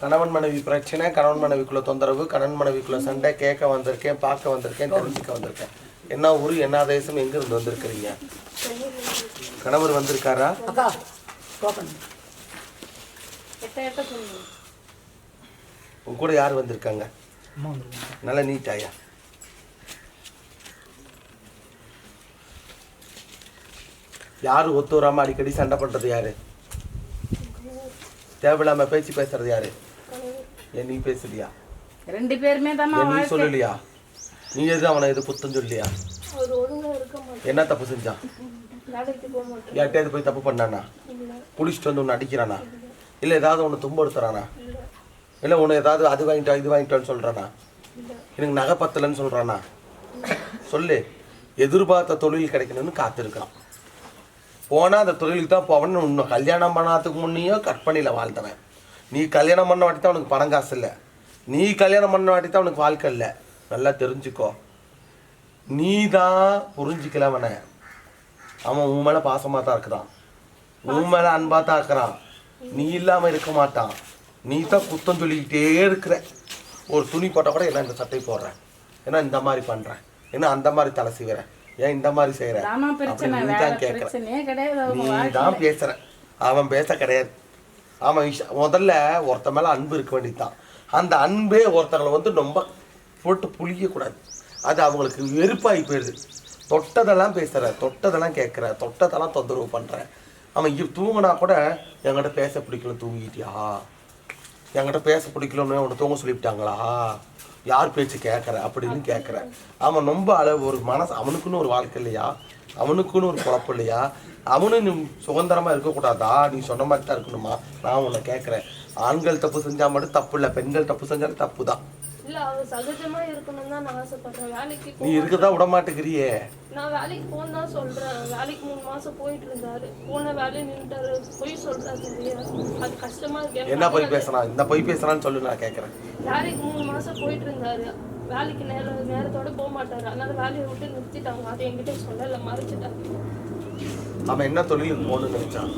கணவன் மனைவி பிரச்சனை கணவன் மனைவிக்குள்ள தொந்தரவு கணவன் மனைவிக்குள்ள சண்டை கேட்க வந்திருக்கேன் பார்க்க வந்திருக்கேன் தெரிஞ்சுக்க வந்திருக்கேன். என்ன ஊர் என்ன தேசம் எங்க இருந்து வந்திருக்கிறீங்க? கணவர் வந்திருக்காரா? உங்க கூட யார் வந்திருக்காங்க? அம்மா வந்துருக்காங்க. நல்ல நீட்டாயா யாரு ஒத்து வராம அடிக்கடி சண்டை பண்றது யாரு? தேவையில்லாம பேச்சு பேசுறது யாரு? ஏன் நீ பேசுறியா? ரெண்டு பேருமே தான் நீ சொல்லலையா? நீ எது அவனை எது குத்தம் சொல்லியா? என்ன தப்பு செஞ்சான் யார்கிட்டயாவது போய் தப்பு பண்ணானா? குடிச்சிட்டு வந்து உன்னை அடிக்கிறானா? இல்லை ஏதாவது உன்னை துன்படுத்துறானா இல்லை உன்னை ஏதாவது அது வாங்கிட்டா இது வாங்கிட்டான்னு சொல்றானா? எனக்கு நகை பத்தலைன்னு சொல்றானா? சொல்லு. எதிர்பார்த்த தொழில் கிடைக்கணும்னு காத்திருக்கான் போனால் அந்த தொழிலுக்கு தான் போவன்னு இன்னும் கல்யாணம் பண்ணாததுக்கு முன்னையோ கற்பனையில் வாழ்ந்தவன். நீ கல்யாணம் பண்ண வாட்டி தான் உனக்கு பணம் காசு இல்லை. நீ கல்யாணம் பண்ண வாட்டி தான் உனக்கு வாழ்க்கை இல்லை. நல்லா தெரிஞ்சுக்கோ. நீ தான் புரிஞ்சிக்கல அவனை. அவன் உன் மேலே பாசமாக தான் இருக்கிறான். உன் மேலே அன்பாக தான் இருக்கிறான். நீ இல்லாமல் இருக்க மாட்டான். நீ தான் குத்தம் சொல்லிக்கிட்டே இருக்கிற. ஒரு துணி போட்டால் கூட என்ன இந்த சட்டை போடுறேன் ஏன்னா இந்த மாதிரி பண்ணுறேன் ஏன்னா அந்த மாதிரி தலை செய்கிறேன் ஏன் இந்த மாதிரி செய்கிறேன் நீ தான் கேட்குற பிரச்சனையே கிடையாது அவங்க நீ தான் பேசுற. அவன் பேச கிடையாது. அவன் முதல்ல ஒருத்த மேலே அன்பு இருக்க வேண்டியதுதான். அந்த அன்பே ஒருத்தங்களை வந்து ரொம்ப போட்டு புளிக்கக்கூடாது. அது அவங்களுக்கு வெறுப்பாகி போயிடுது. தொட்டதெல்லாம் பேசுகிற தொட்டதெல்லாம் கேட்குற தொட்டதெல்லாம் தொந்தரவு பண்ணுறேன் அவன் இ- தூங்கினா கூட என்கிட்ட பேச பிடிக்கல தூங்கிட்டியா? என்கிட்ட பேச பிடிக்கலன்னு உன்னை தூங்க சொல்லிவிட்டாங்களா? யார் பேச்சு கேட்குற அப்படின்னு கேட்குற அவன் ரொம்ப அளவு ஒரு மனசு அவனுக்குன்னு ஒரு வாழ்க்கை இல்லையா? அவனுக்குன்னு ஒரு குழப்பம் இல்லையா? அவனும் நீ சுதந்திரமாக இருக்கக்கூடாதா? நீ சொன்ன மாதிரி தான் இருக்கணுமா? நான் உன்னை கேட்குறேன் ஆண்கள் தப்பு செஞ்சால் மட்டும் தப்பு இல்லை பெண்கள் தப்பு செஞ்சாலும் தப்பு தான் இல்ல அவ சகஜமா இருக்கணும் தான் நான் ஆசைப்படுறேன். வேலைக்கு நீ போ இருக்கதான் விட மாட்டேங்கிறியே. நான் வேலைக்கு போன்னு தான் சொல்றேன். வேலைக்கு மூணு மாசம் போயிட்டு இருந்தாரு. போன வேலையை நின்றுட்டாரு. பொய் சொல்றாரு அது கஷ்டமா இருக்கு. என்ன போய் பேசுறான் இந்த போய் பேசுறான்னு சொல்லு நான் கேட்குறேன் வேலைக்கு மூணு மாசம் போயிட்டு இருந்தாரு. வேலைக்கு நேர நேரத்தோட போக மாட்டாரு. அதனால வேலையை விட்டு நிறுத்திட்டாங்க. அதை என்கிட்ட சொல்லல மறைச்சிட்டாங்க அவன் என்ன தொழிலுக்கு போகணும்னு நினைச்சான்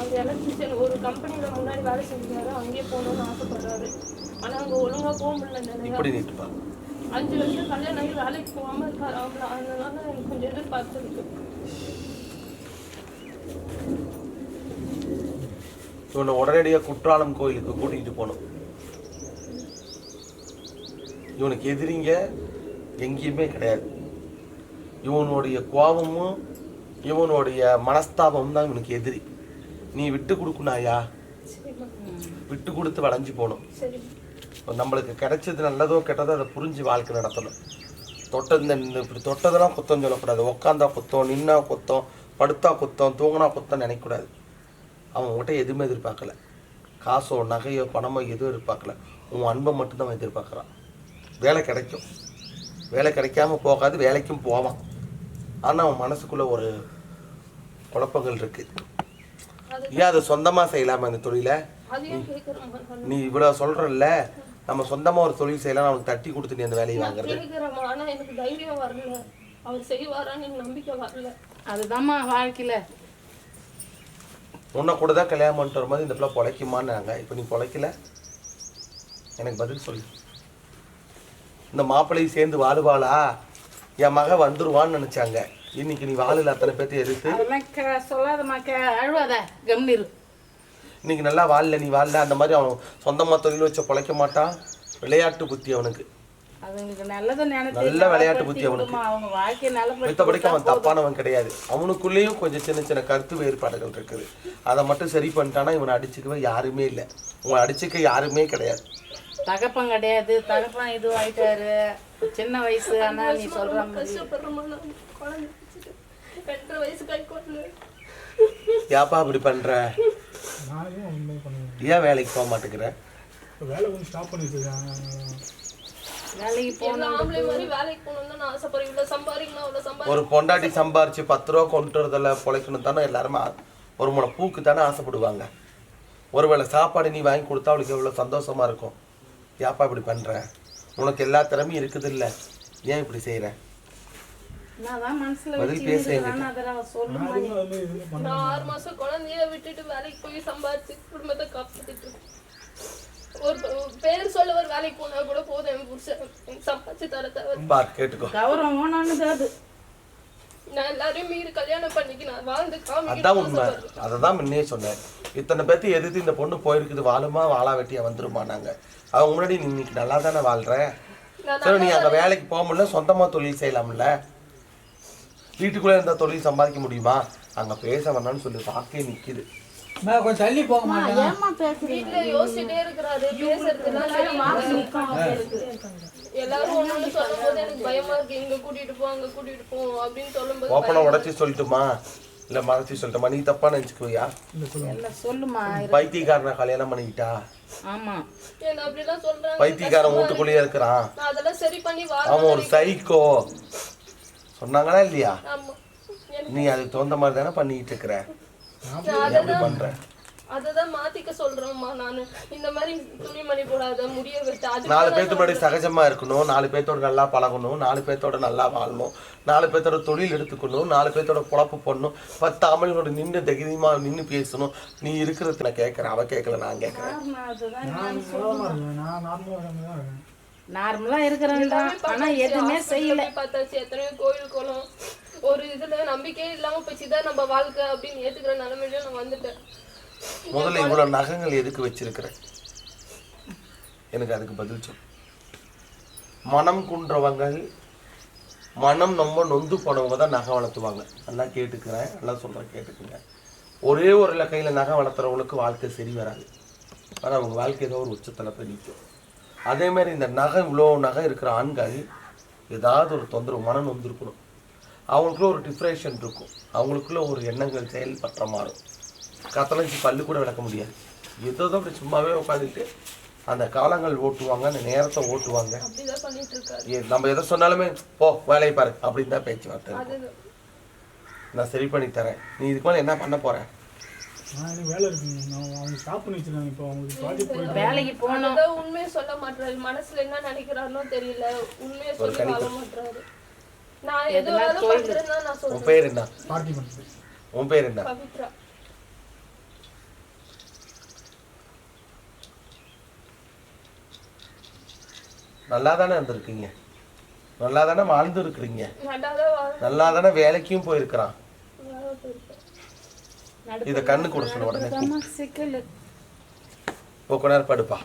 அவர் எலக்ட்ரிஷியன். ஒரு கம்பெனில முன்னாடி வேலை செஞ்சாரு. அங்கேயே போகணும்னு ஆசைப்படுறாரு. ஆனா அங்க ஒழுங்கா போக முடியல இப்படி நீட்டுப்பா அஞ்சு வருஷம் கல்யாணம் ஆகி வேலைக்கு போகாம இருக்காரு அவங்கள அதனால எனக்கு கொஞ்சம் எதிர்பார்த்து இருக்கு இவனை உடனடியாக குற்றாலம் கோயிலுக்கு கூட்டிகிட்டு போகணும். இவனுக்கு எதிரிங்க எங்கேயுமே கிடையாது. இவனுடைய கோபமும் இவனுடைய மனஸ்தாபமும் தான் இவனுக்கு எதிரி. நீ விட்டு கொடுக்கணாயா விட்டு கொடுத்து வளைஞ்சு போகணும். சரி. நம்மளுக்கு கிடைச்சது நல்லதோ கெட்டதோ அதை புரிஞ்சு வாழ்க்கை நடத்தணும். தொட்டது இந்த இப்படி தொட்டதெல்லாம் குத்தம் சொல்லக்கூடாது. உக்காந்தா குத்தம் நின்னா குத்தம் படுத்தா குத்தம் தூங்கினா குத்தம் நினைக்கக்கூடாது. அவன் உன்கிட்ட எதுவுமே எதிர்பார்க்கல. காசோ நகையோ பணமோ எதுவும் எதிர்பார்க்கல. உன் அன்பை மட்டும்தான் அவன் எதிர்பார்க்குறான். வேலை கிடைக்கும். வேலை கிடைக்காம போகாது வேலைக்கும் போவான். ஆனால் அவன் மனசுக்குள்ள ஒரு குழப்பங்கள் இருக்கு. அது ஏன் அதை சொந்தமாக செய்யலாமா இந்த தொழிலை? நீ இவ்வளோ சொல்கிறல்ல நம்ம சொந்தமாக ஒரு தொழில் செய்யலாம் அவனுக்கு தட்டி கொடுத்து நீ அந்த வேலையை வாங்குறது. எனக்கு தைரியம் வரல. அவர் செய்வாரான்னு எனக்கு நம்பிக்கை வரல. அதுதாம்மா வாழ்க்கையில. உன்னை கூட தான் கல்யாணம் பண்ணிட்டு வரும்போது இந்த பிள்ளை பொழைக்குமான்னாங்க. இப்போ நீ பொழைக்கல? எனக்கு பதில் சொல்லு. இந்த மாப்பிள்ளையும் சேர்ந்து வாழுவாளா? என் மக வந்துருவான்னு நினச்சாங்க. இன்னைக்கு நீ வாழல அத்தனை பேர்த்து எதிர்த்து. அதெல்லாம் கே சொல்லாதம்மா கே அழுவாத. கம்னிரு இன்னைக்கு நல்லா வாழல நீ வாழல அந்த மாதிரி அவன் சொந்தமாக தொழில் வச்ச பொழைக்க மாட்டான் விளையாட்டு புத்தி அவனுக்கு. நல்ல விளையாட்டு புத்தி அவனுக்கு. மித்தபடிக்கு அவன் தப்பானவன் கிடையாது. அவனுக்குள்ளேயும் கொஞ்சம் சின்ன சின்ன கருத்து வேறுபாடுகள் இருக்குது. அதை மட்டும் சரி பண்ணிட்டானா இவனை அடிச்சுக்கவே யாருமே இல்லை. உங்களை அடிச்சுக்க யாருமே கிடையாது. தகப்பன் கிடையாது. தகப்பன் இது ஆயிட்டாரு சின்ன வயசு ஆனா நீ சொல்ற ஏப்பா இப்படி பண்ற? ஏன் உண்மை பண்ணுவேன் ஏன் வேலைக்கு போக மாட்டேங்கிற? இப்போ வேலை கொஞ்சம் ஸ்டாப் பண்ணி வச்சிருக்காங்க வேலைக்கு போ எல்லா ஆம்பளை மாதிரி வேலைக்கு போகணும்னு தான் நான் ஆசைப்படுறேன். இவ்வளோ சம்பாதிக்கணும் அவ்வளோ சம்பாதி ஒரு பொண்டாட்டி சம்பாரிச்சு பத்து ரூபா கொண்டு வரதில் பொழைக்கணும் தானே எல்லாருமே ஒரு முளை பூக்கு தானே ஆசைப்படுவாங்க. ஒருவேளை சாப்பாடு நீ வாங்கி கொடுத்தா அவளுக்கு எவ்வளோ சந்தோஷமா இருக்கும். ஏப்பா இப்படி பண்ற? உனக்கு எல்லா திறமையும் இருக்குது இல்லை ஏன் இப்படி செய்கிற நான் தான் மனசுல பதில் பேசு நான் ஆறு மாசம் குழந்தைய விட்டுட்டு வேலைக்கு போய் சம்பாதிச்சு குடும்பத்தை காப்பாத்திட்டு இருக்கேன். ஒரு பேர் சொல்ல ஒரு வேலைக்கு போனா கூட போதும் என் புருஷன். சம்பாதிச்சு தர தவிர பார் கேட்டுக்கோ. கௌரவம் அது. நான் எல்லாரையும் மீறி கல்யாணம் பண்ணிக்கு நான் வாழ்ந்து அதான் உண்மை. அதை தான் முன்னே சொன்னேன். இத்தனை பேர்த்து எதிர்த்து இந்த பொண்ணு போயிருக்குது வாழுமா வாழா வெட்டியா வந்துருமா நாங்க அவங்க முன்னாடி நீ இன்னைக்கு நல்லா தானே வாழ்ற? நான் சரி நீ அங்க வேலைக்கு போக முடியல சொந்தமா தொழில் செய்யலாம்ல. வீட்டுக்குள்ளே இருந்தா தொழில் சம்பாதிக்க முடியுமா? அங்க பேச வேணாம்னு சொல்லி வாக்கே நிக்குது. அம்மா, கொஞ்சம் தள்ளி போங்க மாட்டேன் உடச்சி சொல்லட்டுமா? இல்ல மறைச்சி சொல்லட்டுமா? நீ தப்பா நினைச்சுக்குவியா? சொல்லுமா பைத்தியக்காரனை கல்யாணம் பண்ணிக்கிட்டா? ஆமா. என்ன அப்படிலாம் சொல்றாங்க. பைத்தியக்காரன் வீட்டுக்குள்ளேயே இருக்கிறான். அவன் ஒரு சைக்கோ சொன்னாங்களா இல்லையா? நீ அதுக்கு தகுந்த மாதிரி தானே பண்ணிட்டு இருக்கிற? அததான் பண்ற? அததான் மாத்திக்க சொல்றேன்மா நானு. இந்த மாதிரி துணிமணி போடாத முடிய வெட்ட அது நாலு பேர்த்து முன்னாடி சகஜமா இருக்கணும். நாலு பேர்த்தோட நல்லா பழகணும். நாலு பேர்த்தோட நல்லா வாழணும். நாலு பேர்த்தோட தொழில் எடுத்துக்கணும். நாலு பேர்த்தோட பொழப்பு பண்ணணும் பத்து அமல்களோட நின்று தைரியமா நின்று பேசணும். நீ இருக்கிறது நான் கேட்கறேன். அவ கேட்கல நான் கேட்கறேன். நார்மலா இருக்கிறேன் தான் ஆனா எதுவுமே செய்யல. பார்த்தாச்சு. எத்தனையோ கோயில் குளம். ஒரு இதுல நம்பிக்கையே இல்லாம போச்சுதான் நம்ம வாழ்க்கை அப்படின்னு ஏத்துக்கிற நிலைமையில நான் வந்துட்டேன். முதல்ல இவ்வளவு நகங்கள் எதுக்கு வச்சிருக்கிற? எனக்கு அதுக்கு பதில் சொல். மனம் குன்றவங்கள் மனம் ரொம்ப நொந்து போனவங்க தான் நகை வளர்த்துவாங்க. நல்லா கேட்டுக்கிறேன். நல்லா சொல்றேன் கேட்டுக்குங்க. ஒரே ஒரு கையில நகை வளர்த்துறவங்களுக்கு வாழ்க்கை சரி வராது. ஆனா அவங்க வாழ்க்கை ஏதோ ஒரு உச்சத்துல போய் நிற்கும் அதே மாதிரி இந்த நகை இவ்வளோ நகை இருக்கிற ஆண்கள் ஏதாவது ஒரு தொந்தரவு மனம் நொந்திருக்கணும் அவங்களுக்குள்ள ஒரு டிப்ரெஷன் இருக்கும். அவங்களுக்குள்ள ஒரு எண்ணங்கள் செயல்பற்ற மாறும். கத்தலைச்சு பல்லு கூட விளக்க முடியாது. ஏதோ தான் அப்படி சும்மாவே உட்காந்துட்டு அந்த காலங்கள் ஓட்டுவாங்க அந்த நேரத்தை ஓட்டுவாங்க. நம்ம எதை சொன்னாலுமே போ வேலையை பாரு அப்படின்னு தான் பேச்சுவார்த்தை நான் சரி பண்ணி தரேன். நீ இதுக்கு மேலே என்ன பண்ண போற? நான் எனக்கு வேலை இருக்குங்க நான் அவங்க ஸ்டாப் பண்ணி வச்சிருக்காங்க இப்போ அவங்களுக்கு ப்ராஜெக்ட் போயிட்டு. வேலைக்கு போனோம் அதுதான் உண்மையை சொல்ல மாட்டாரு மனசுல என்ன நினைக்கிறாருன்னு தெரியல. உண்மையை சொல்லி வாழ மாட்டாரு நான் எது வேணாலும் பண்றேன்னு தான் நான் உன் சொல்றேன். பேர் என்ன? பார்ட்டி பண்ணுறது உன் பேர் என்ன? பவித்ரா. நல்லா தானே இருந்திருக்கீங்க நல்லா தானே வாழ்ந்து இருக்கிறீங்க நல்லாதான் வாழ் நல்லா தானே வேலைக்கும் போயிருக்கிறான். நல்லா போயிருக்கேன் இதை கண்ணு கூட சொல்ல உடனே. சிக்கல். கொஞ்ச நேரம் படுப்பா.